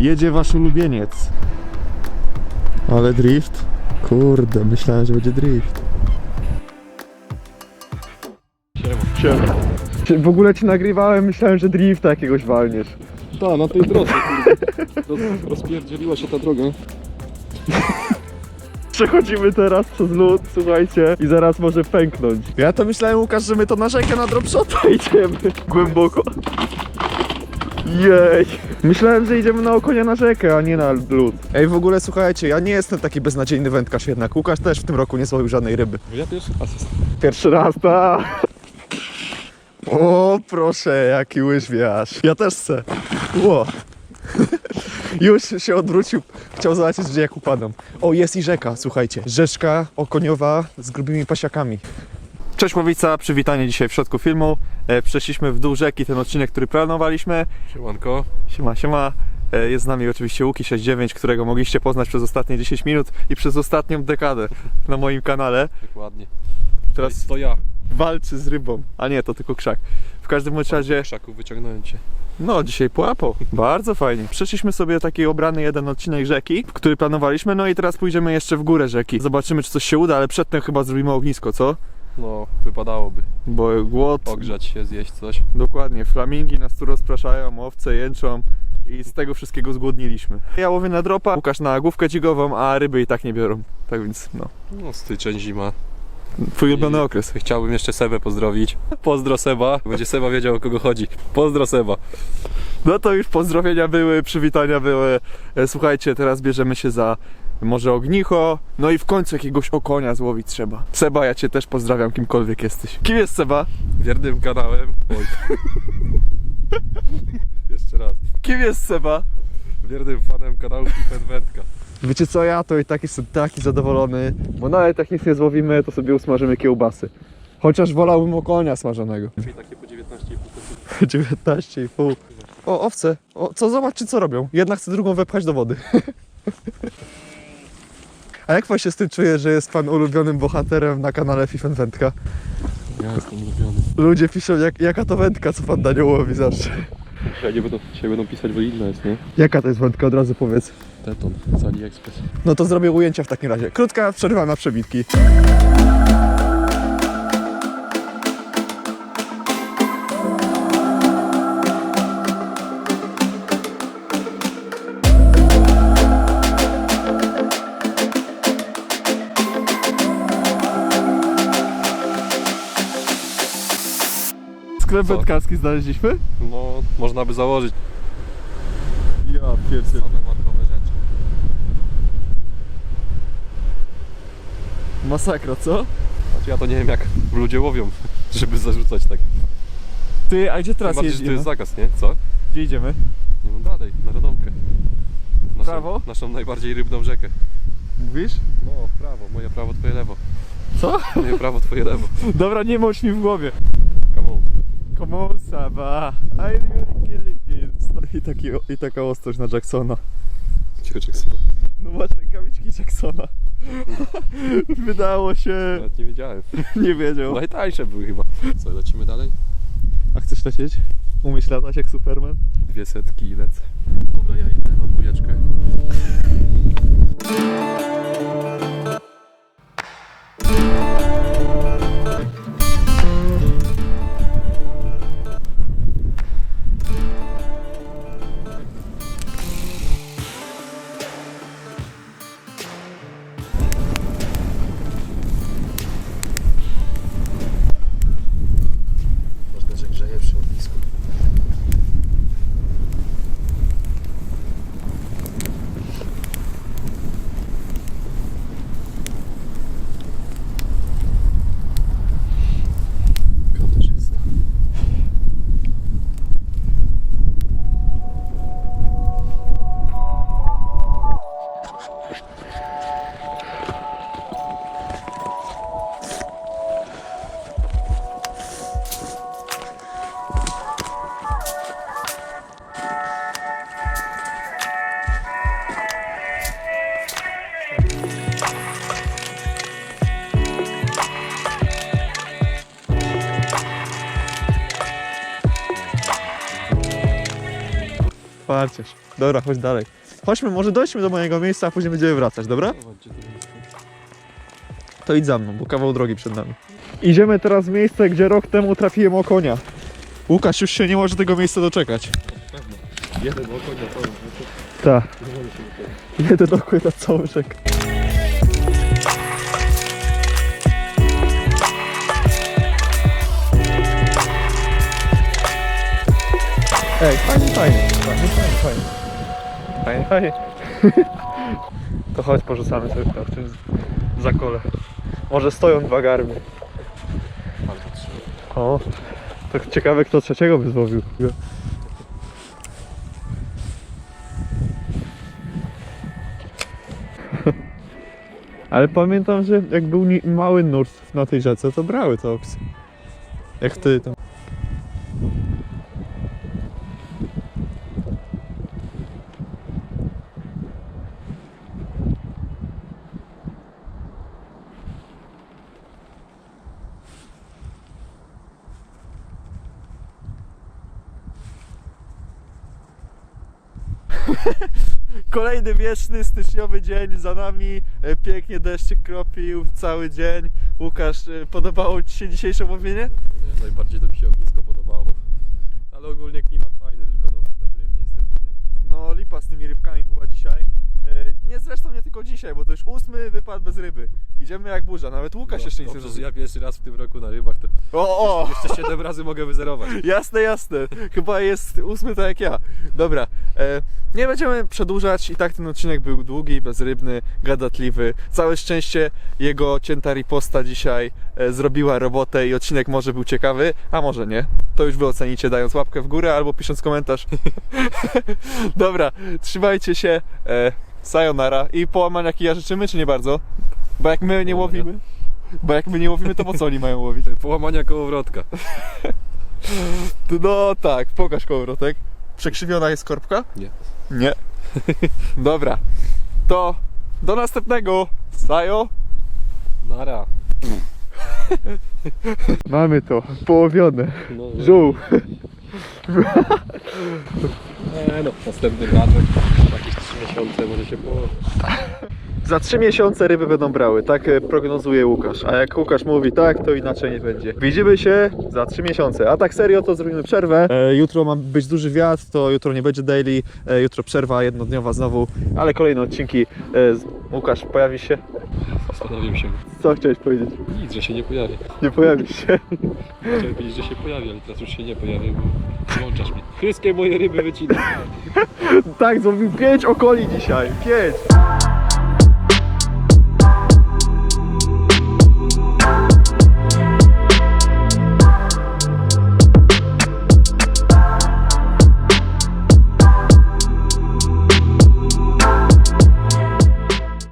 jedzie wasz ulubieniec. Ale drift? Kurde, myślałem, że będzie drift. Siema. W ogóle ci nagrywałem, myślałem, że drifta jakiegoś walniesz. Tak, na tej drodze, kurde. Roz, rozpierdzieliła się ta droga. Przechodzimy teraz przez lód, słuchajcie, i zaraz może pęknąć. Ja to myślałem, Łukasz, że my to na rzekę na dropshota idziemy. Głęboko. Jej. Myślałem, że idziemy na okonia na rzekę, a nie na lód. Ej, w ogóle słuchajcie, ja nie jestem taki beznadziejny wędkarz jednak. Łukasz też w tym roku nie złowił żadnej ryby. Ja pierwszy asyst. Pierwszy raz, tak. O, proszę, jaki łyżwiarz. Ja też chcę. Ło. Już się odwrócił, chciał zobaczyć, gdzie jak upadam. O, jest i rzeka, słuchajcie. Rzeczka okoniowa z grubymi pasiakami. Cześć Łowica, przywitanie dzisiaj w środku filmu. E, przeszliśmy w dół rzeki ten odcinek, który planowaliśmy. Siemanko. Siema, siema. E, Jest z nami oczywiście Łuki69, którego mogliście poznać przez ostatnie 10 minut i przez ostatnią dekadę na moim kanale. Dokładnie. Teraz Teraz to ja. walczy z rybą. A nie, to tylko krzak. W każdym bądź razie, Krzaku wyciągnąłem cię. no dzisiaj połapał. Bardzo fajnie. Przeszliśmy sobie taki obrany jeden odcinek rzeki, który planowaliśmy, no i teraz pójdziemy jeszcze w górę rzeki. Zobaczymy, czy coś się uda, ale przedtem chyba zrobimy ognisko, co? No, wypadałoby. Bo głód, Ogrzać się, zjeść coś. dokładnie, flamingi nas tu rozpraszają, owce jęczą i z tego wszystkiego zgłodniliśmy. Ja łowię na dropa, Łukasz na główkę dzigową, a ryby i tak nie biorą. Tak więc, no, No, styczeń, zima. twój ulubiony okres. Chciałbym jeszcze Sebę pozdrowić. Pozdro Seba. Będzie Seba wiedział o kogo chodzi. Pozdro Seba. No to już pozdrowienia były, przywitania były. E, Słuchajcie, teraz bierzemy się za może ognicho, no i w końcu jakiegoś okonia złowić trzeba. Seba, ja cię też pozdrawiam, kimkolwiek jesteś. Kim jest Seba? Wiernym kanałem. Oj. jeszcze raz. Kim jest Seba? Wiernym fanem kanału Pipen Wędka. Wiecie co, ja to i tak jestem taki zadowolony, bo nawet jak nic nie złowimy, to sobie usmażymy kiełbasy. Chociaż wolałbym okonia smażonego. Czyli takie po 19,5 19,5. O, owce. O, co zobaczcie co robią. Jedna chce drugą wepchać do wody. A jak pan się z tym czuje, że jest pan ulubionym bohaterem na kanale Fifen Wędka? Ja jestem ulubiony. Ludzie piszą, jak, jaka to wędka, co pan na nią łowi zawsze. Dzisiaj, nie będą, dzisiaj będą pisać, bo inna jest, nie? Jaka to jest wędka, od razu powiedz. Teton z AliExpress. No to zrobię ujęcia w takim razie. Krótka przerwa na przebitki. Sklep Co? wędkarski znaleźliśmy? No, można by założyć Ja pierwszy. same markowe rzeczy. Masakra, co? Znaczy ja to nie wiem jak ludzie łowią, żeby zarzucać tak. Ty, a gdzie Tym teraz bardziej, że jedziemy? jest zakaz, nie? Co? Gdzie idziemy? Nie no dalej, na Radomkę. Naszą, Prawo? Naszą najbardziej rybną rzekę. Mówisz? No, w prawo, moje prawo, twoje lewo. Co? Moje prawo, twoje lewo. Dobra, nie mącz mi w głowie. Come on. Come on, Saba. I really killing it. I, taki, I taka ostrość na Jacksona. Cicho, Jackson. No masz rękawiczki Jacksona. Wydało się. Nawet nie wiedziałem. Nie wiedział. Najtańsze były chyba. Co, lecimy dalej? A chcesz lecieć? Umiesz latać jak Superman? Dwie setki i lecę. Dobra, ja idę na dwójeczkę. Dobra, chodź dalej. Chodźmy, może dojdźmy do mojego miejsca, a później będziemy wracać, dobra? To idź za mną, bo kawał drogi przed nami. Idziemy teraz w miejsce, gdzie rok temu trafiłem o konia. Łukasz już się nie może tego miejsca doczekać. Pewno. Jeden okoń na całym. Tak. Jeden dokły na cały rzek. Ej, fajnie, fajnie, fajnie, fajnie, fajnie. Fajnie, fajnie. To chodź, porzucamy sobie tam w tym zakole. Może stoją dwa garby. O, to ciekawe kto trzeciego by złowił. Ale pamiętam, że jak był mały nurt na tej rzece, to brały te oksy. Jak ty tam. Kolejny wieczny, styczniowy dzień za nami. E, Pięknie deszczyk kropił cały dzień. Łukasz, e, podobało Ci się dzisiejsze łowienie? Najbardziej to mi się ognisko podobało. Ale ogólnie klimat fajny, tylko no bez ryb niestety, nie? No, lipa z tymi rybkami była dzisiaj. E, Nie zresztą nie tylko dzisiaj, bo to już ósmy wypad bez ryby. Idziemy jak burza, nawet Łukasz jeszcze nic nie zrobił. ja pierwszy raz w tym roku na rybach, to O, o! jeszcze 7 razy mogę wyzerować. Jasne, jasne. Chyba jest ósmy tak jak ja. Dobra, nie będziemy przedłużać. I tak ten odcinek był długi, bezrybny, gadatliwy. Całe szczęście jego cięta riposta dzisiaj e, zrobiła robotę i odcinek może był ciekawy, a może nie. To już wy ocenicie dając łapkę w górę albo pisząc komentarz. Dobra, trzymajcie się. E, sayonara. I połamania kija życzymy, czy nie bardzo? Bo jak my nie łowimy... Bo jak my nie łowimy, to po co oni mają łowić? Połamania kołowrotka. No tak, pokaż kołowrotek. Przekrzywiona jest korbka? Nie. Nie. Dobra. To do następnego. Sajo. Nara. Mamy to. Połowione. No, Żół. Nie no, następny braczek. Jakieś 3 miesiące może się po... Za trzy miesiące ryby będą brały. Tak e, prognozuje Łukasz. A jak Łukasz mówi tak, to inaczej nie będzie. Widzimy się za trzy miesiące. A tak serio, to zrobimy przerwę. E, jutro ma być duży wiatr, to jutro nie będzie daily. E, jutro przerwa jednodniowa znowu. Ale kolejne odcinki. E, Łukasz, pojawisz się? Zastanowił się. Co chciałeś powiedzieć? Nic, że się nie pojawi. Nie pojawisz się. Chciałem powiedzieć, że się pojawi, ale teraz już się nie pojawi, bo włączasz mi. Wszystkie moje ryby wycinam. Tak, zrobił pięć okoli dzisiaj. Pięć.